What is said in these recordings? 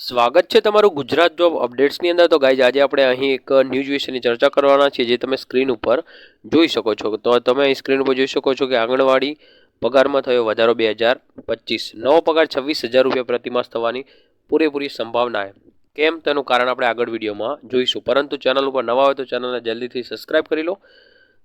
સ્વાગત છે તમારું ગુજરાત જોબ અપડેટ્સની અંદર. તો ગાઈઝ આજે આપણે અહીં એક ન્યૂઝ વિશેની ચર્ચા કરવાના છીએ, જે તમે સ્ક્રીન ઉપર જોઈ શકો છો. તો તમે અહીં સ્ક્રીન ઉપર જોઈ શકો છો કે આંગણવાડી પગારમાં થયો વધારો બે હજાર પચીસ. નવો પગાર છવ્વીસ હજાર રૂપિયા પ્રતિમાસ થવાની પૂરેપૂરી સંભાવના કેમ? તેનું કારણ આપણે આગળ વિડીયોમાં જોઈશું. પરંતુ ચેનલ ઉપર નવા હોય તો ચેનલને જલ્દીથી સબસ્ક્રાઈબ કરી લો.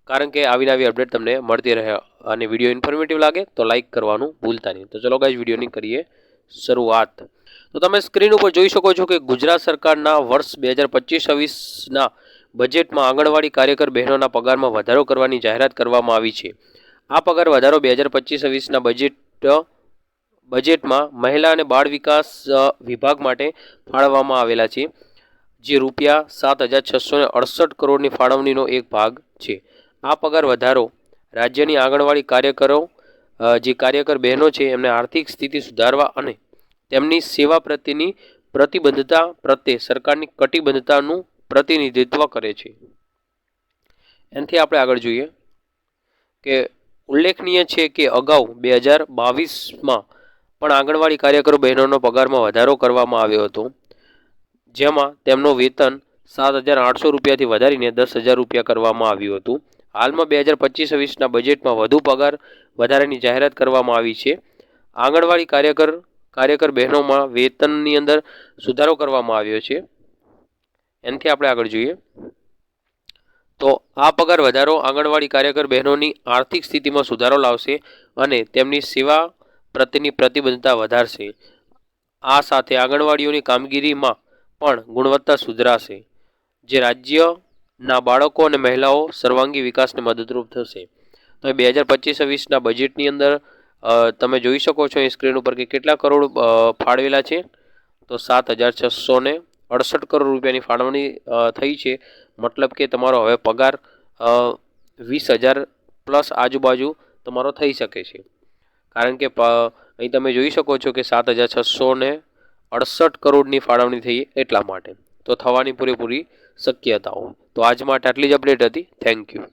કારણ કે આવીને આવી અપડેટ તમને મળતી રહે અને વીડિયો ઇન્ફોર્મેટિવ લાગે તો લાઇક કરવાનું ભૂલતા નહીં. તો ચલો ગાઈઝ વિડીયોની કરીએ શરૂઆત. તો તમે સ્ક્રીન ઉપર જોઈ શકો છો કે ગુજરાત સરકારના વર્ષ બે હજાર પચીસ છવ્વીસના બજેટમાં આંગણવાડી કાર્યકર બહેનોના પગારમાં વધારો કરવાની જાહેરાત કરવામાં આવી છે. આ પગાર વધારો બે હજાર પચીસ છવ્વીસના બજેટ બજેટમાં મહિલા અને બાળ વિકાસ વિભાગ માટે ફાળવવામાં આવેલા છે, જે રૂપિયા સાત હજાર છસો ને અડસઠ કરોડની ફાળવણીનો એક ભાગ છે. આ પગાર વધારો રાજ્યની આંગણવાડી કાર્યકરો જે કાર્યકર બહેનો છે, એમને આર્થિક સ્થિતિ સુધારવા અને તેમની સેવા પ્રત્યેની પ્રતિબદ્ધતા પ્રત્યે સરકારની કટિબદ્ધતાનું પ્રતિનિધિત્વ કરે છે. એનાથી આપણે આગળ જોઈએ કે ઉલ્લેખનીય છે કે અગાઉ બે હજાર બાવીસમાં પણ આંગણવાડી કાર્યકરો બહેનોનો પગારમાં વધારો કરવામાં આવ્યો હતો, જેમાં તેમનું વેતન સાત હજાર આઠસો રૂપિયાથી વધારીને દસ હજાર રૂપિયા કરવામાં આવ્યું હતું. હાલમાં બે હજાર પચીસ છવ્વીસના બજેટમાં વધુ પગાર વધારાની જાહેરાત કરવામાં આવી છે. આંગણવાડી કાર્યકર કાર્યકર બહેનોમાં વેતનની અંદર સુધારો કરવામાં આવ્યો છે. એનાથી આપણે આગળ જોઈએ. તો આ પગાર વધારો આંગણવાડી કાર્યકર બહેનોની આર્થિક સ્થિતિમાં સુધારો લાવશે અને તેમની સેવા પ્રત્યેની પ્રતિબદ્ધતા વધારશે. આ સાથે આંગણવાડીઓની કામગીરીમાં પણ ગુણવત્તા સુધરાશે. જે રાજ્યના બાળકો અને મહિલાઓ સર્વાંગી વિકાસને મદદરૂપ થશે. તો બે હજાર પચીસ છવ્વીસના બજેટની અંદર તમે જોઈ શકો છો એ સ્ક્રીન ઉપર કે કેટલા કરોડ ફાળવેલા છે. તો સાત હજાર છસો ને અડસઠ કરોડ રૂપિયાની ફાળવણી થઈ છે. મતલબ કે તમારો હવે પગાર વીસ હજાર પ્લસ આજુબાજુ તમારો થઈ શકે છે. કારણ કે અહીં તમે જોઈ શકો છો કે સાત હજાર છસો ને અડસઠ કરોડની ફાળવણી થઈ એટલા માટે. તો થવાની પૂરેપૂરી શક્યતાઓ. તો આજ માટે આટલી જ અપડેટ હતી. Thank you